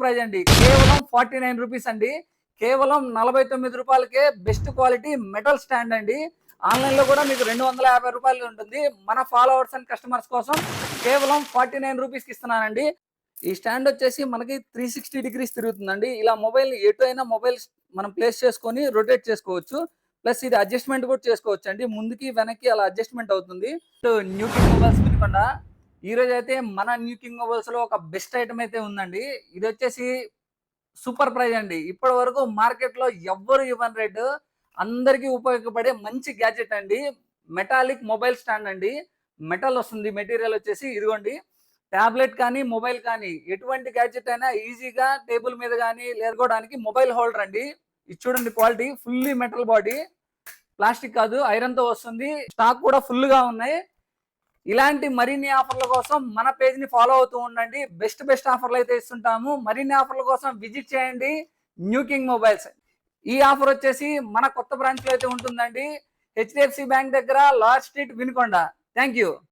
Praise అండి. కేవలం forty nine rupees అండి. కేవలం నలభై తొమ్మిది రూపాయలకే బెస్ట్ క్వాలిటీ మెటల్ స్టాండ్ అండి. ఆన్లైన్లో కూడా మీకు రెండు వందల యాభై రూపాయలు ఉంటుంది. మన ఫాలోవర్స్ అండ్ కస్టమర్స్ కోసం కేవలం ఫార్టీ నైన్ రూపీస్కి ఇస్తున్నానండి. ఈ స్టాండ్ వచ్చేసి మనకి త్రీ సిక్స్టీ డిగ్రీస్ తిరుగుతుందండి. ఇలా మొబైల్ ఎటు అయినా మొబైల్ మనం ప్లేస్ చేసుకొని రొటేట్ చేసుకోవచ్చు. ప్లస్ ఇది అడ్జస్ట్మెంట్ కూడా చేసుకోవచ్చు అండి ముందుకి వెనక్కి అలా అడ్జస్ట్మెంట్ అవుతుంది. న్యూ మొబైల్స్ వినకుండా ఈ రోజు అయితే మన న్యూ కింగ్ మొబైల్స్లో ఒక బెస్ట్ ఐటమ్ అయితే ఉందండి. ఇది వచ్చేసి సూపర్ ప్రైజ్ అండి. ఇప్పటి వరకు మార్కెట్లో ఎవ్వరు ఇవ్వని రేటు అందరికీ ఉపయోగపడే మంచి గ్యాజెట్ అండి. మెటాలిక్ మొబైల్ స్టాండ్ అండి. మెటల్ వస్తుంది మెటీరియల్ వచ్చేసి ఇదిగోండి. టాబ్లెట్ కానీ మొబైల్ కానీ ఎటువంటి గ్యాడ్జెట్ అయినా ఈజీగా టేబుల్ మీద కానీ లేదుకోవడానికి మొబైల్ హోల్డర్ అండి. ఇది చూడండి quality fully metal body. Plastic కాదు ఐరన్తో వస్తుంది. స్టాక్ కూడా ఫుల్గా ఉన్నాయి. ఇలాంటి మరిన్ని ఆఫర్ల కోసం మన పేజ్ని ఫాలో అవుతూ ఉండండి. బెస్ట్ బెస్ట్ ఆఫర్లు అయితే ఇస్తుంటాము. మరిన్ని ఆఫర్ల కోసం విజిట్ చేయండి. New king mobiles. ఈ ఆఫర్ వచ్చేసి మన కొత్త బ్రాంచ్లో అయితే ఉంటుందండి. హెచ్డిఎఫ్సి బ్యాంక్ దగ్గర large street Vinukonda. Thank you.